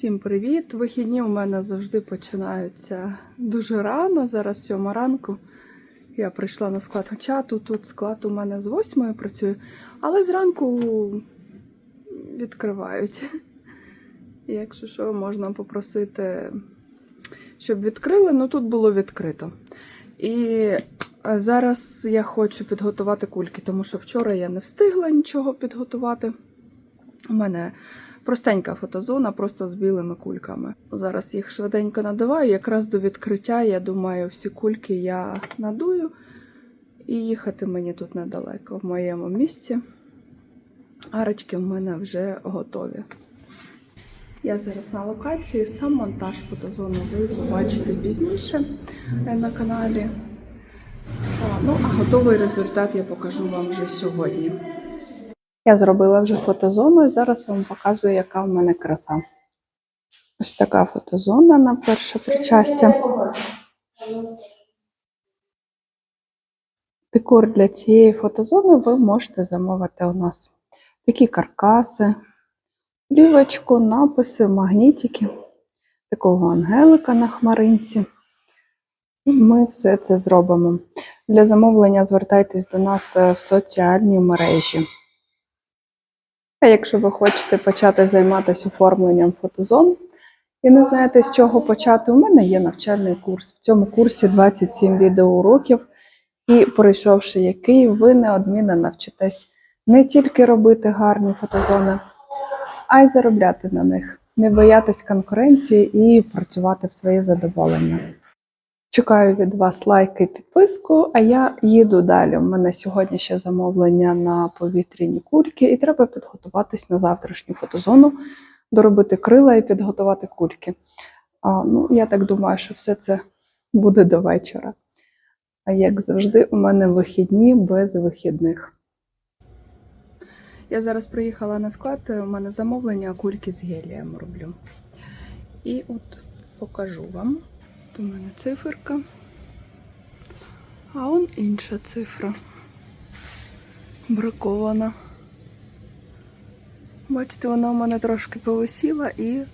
Всім привіт! Вихідні у мене завжди починаються дуже рано. Зараз сьома ранку. Я прийшла на склад чату. Тут склад у мене з восьмої працює, але зранку відкривають. Якщо що, можна попросити, щоб відкрили, ну тут було відкрито. І зараз я хочу підготувати кульки, тому що вчора я не встигла нічого підготувати. У мене простенька фотозона, просто з білими кульками. Зараз їх швиденько надуваю. Якраз до відкриття, я думаю, всі кульки я надую. І їхати мені тут недалеко, в моєму місці. Арочки в мене вже готові. Я зараз на локації, сам монтаж фотозони ви побачите пізніше е, на каналі. А, Ну, а готовий результат я покажу вам вже сьогодні. Я зробила вже фотозону і зараз вам показую, яка в мене краса. Ось така фотозона на перше причастя. Декор для цієї фотозони ви можете замовити у нас. Такі каркаси, плівочку, написи, магнітики, такого ангелика на хмаринці. І ми все це зробимо. Для замовлення звертайтесь до нас е, в соціальні мережі. А якщо ви хочете почати займатися оформленням фотозон і не знаєте, з чого почати, у мене є навчальний курс. В цьому курсі 27 відеоуроків, і пройшовши який, ви неодмінно навчитесь не тільки робити гарні фотозони, а й заробляти на них, не боятись конкуренції і працювати в своє задоволення. Чекаю від вас лайки і підписку, а я їду далі. У мене сьогодні ще замовлення на повітряні кульки, і треба підготуватись на завтрашню фотозону, доробити крила і підготувати кульки. А, ну, я так думаю, що все це буде до вечора. А як завжди, у мене вихідні без вихідних. Я зараз приїхала на склад, у мене замовлення кульки з гелієм роблю. І от покажу вам. Тут у мене циферка. А он інша цифра. Бракована. Бачите, вона у мене трошки повисіла і е,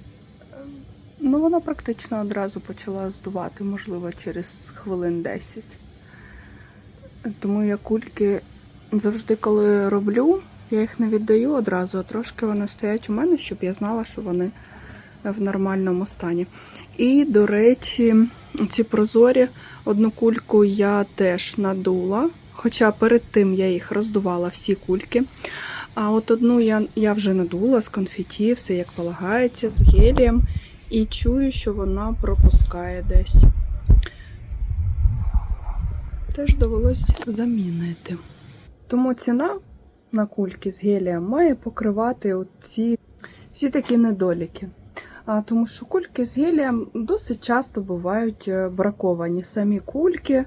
ну, вона практично одразу почала здувати, можливо, через хвилин 10. Тому я кульки завжди, коли роблю, я їх не віддаю одразу, а трошки вони стоять у мене, щоб я знала, що вони в нормальному стані. І, до речі, ці прозорі одну кульку я теж надула, хоча перед тим я їх роздувала всі кульки. А от одну я, я вже надула з конфеті, все як полагається, з гелієм. І чую, що вона пропускає десь. Теж довелось замінити. Тому ціна на кульки з гелієм має покривати ці всі такі недоліки. Тому що кульки з гелієм досить часто бувають е, браковані. Самі кульки,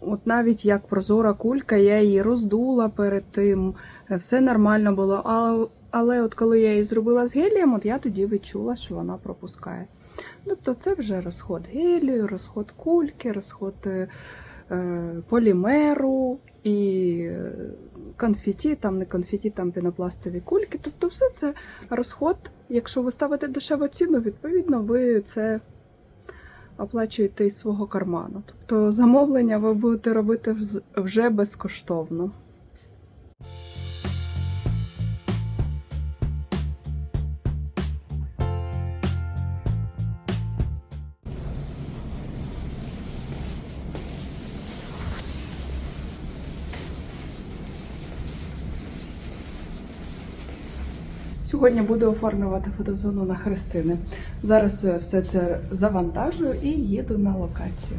от навіть як прозора кулька, я її роздула перед тим, е, все нормально було. Але, але от коли я її зробила з гелієм, от я тоді відчула, що вона пропускає. Тобто це вже розход гелію, розход кульки, розход е, полімеру і конфеті, там не конфеті, там пінопластові кульки. Тобто все це розход. Якщо ви ставите дешеву ціну, відповідно, ви це оплачуєте із свого карману. Тобто замовлення ви будете робити вже безкоштовно. Сьогодні буду оформлювати фотозону на Христини. Зараз е, все це завантажую і їду на локацію.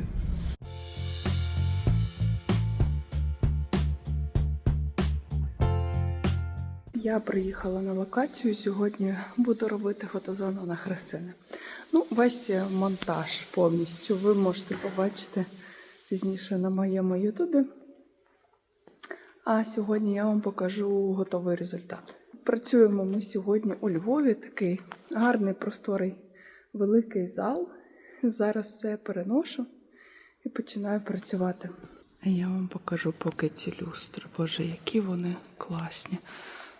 Я приїхала на локацію. Сьогодні буду робити фотозону на Христини. Ну, весь е, монтаж повністю ви можете побачити пізніше на моєму ютубі. А сьогодні я вам покажу готовий результат. Працюємо ми сьогодні у Львові. Такий гарний, просторий, великий зал. Зараз все переношу і починаю працювати. А я вам покажу поки ці люстри. Боже, які вони класні.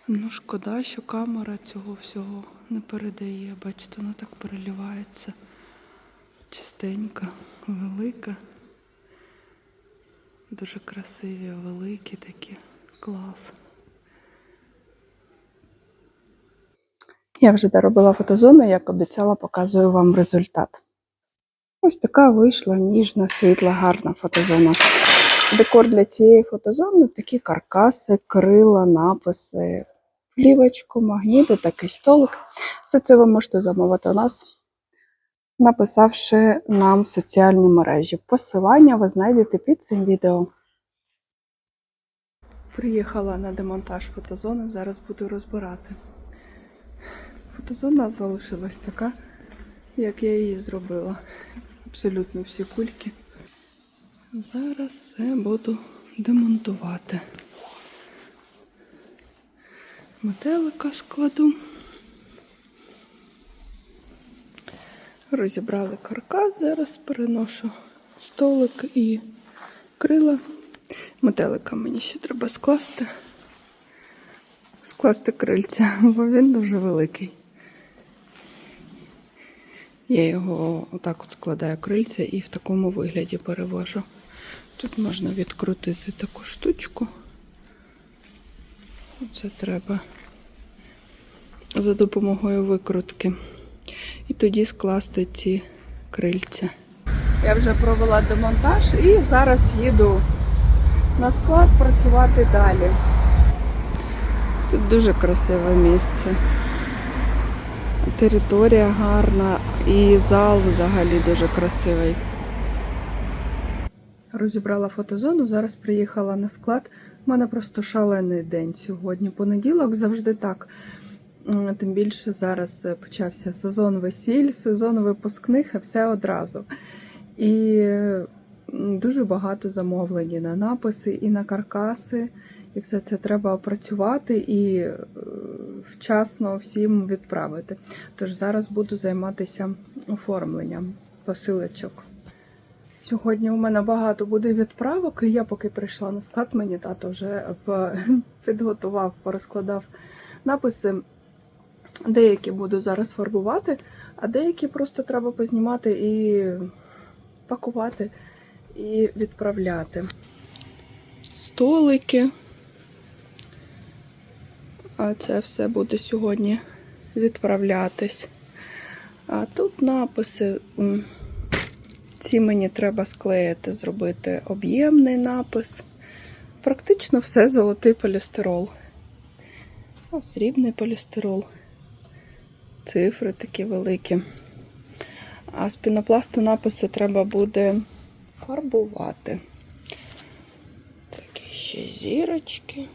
Ну, шкода, що камера цього всього не передає. Бачите, вона так переливається. Чистенька, велика. Дуже красиві, великі такі. Клас. Я вже доробила фотозону, як обіцяла, показую вам результат. Ось така вийшла ніжна, світла, гарна фотозона. Декор для цієї фотозони такі каркаси, крила, написи, плівочку, магніти, такий столик. Все це ви можете замовити у нас, написавши нам в соціальні мережі. Посилання ви знайдете під цим відео. Приїхала на демонтаж фотозони, зараз буду розбирати. Фотозона залишилась така, як я її зробила. Абсолютно всі кульки. Зараз все буду демонтувати. Метелика складу. Розібрали каркас, зараз переношу столик і крила. Метелика мені ще треба скласти. Скласти крильця, бо він дуже великий. Я його отак от складаю крильця і в такому вигляді перевожу. Тут можна відкрутити таку штучку. Це треба за допомогою викрутки. І тоді скласти ці крильця. Я вже провела демонтаж і зараз їду на склад працювати далі. Тут дуже красиве місце. Територія гарна і зал взагалі дуже красивий. Розібрала фотозону, зараз приїхала на склад. У мене просто шалений день сьогодні. Понеділок завжди так. Тим більше зараз почався сезон весіль, сезон випускних, і все одразу. І дуже багато замовлень на написи, і на каркаси. І все це треба опрацювати і вчасно всім відправити. Тож зараз буду займатися оформленням посилочок. Сьогодні у мене багато буде відправок, і я поки прийшла на склад, мені тато вже підготував, порозкладав написи. Деякі буду зараз фарбувати, а деякі просто треба познімати і пакувати і відправляти. Столики. А це все буде сьогодні відправлятись. А тут написи. Ці мені треба склеїти, зробити об'ємний напис. Практично все золотий полістирол. А срібний полістирол. Цифри такі великі. А з пінопласту написи треба буде фарбувати. Такі ще зірочки.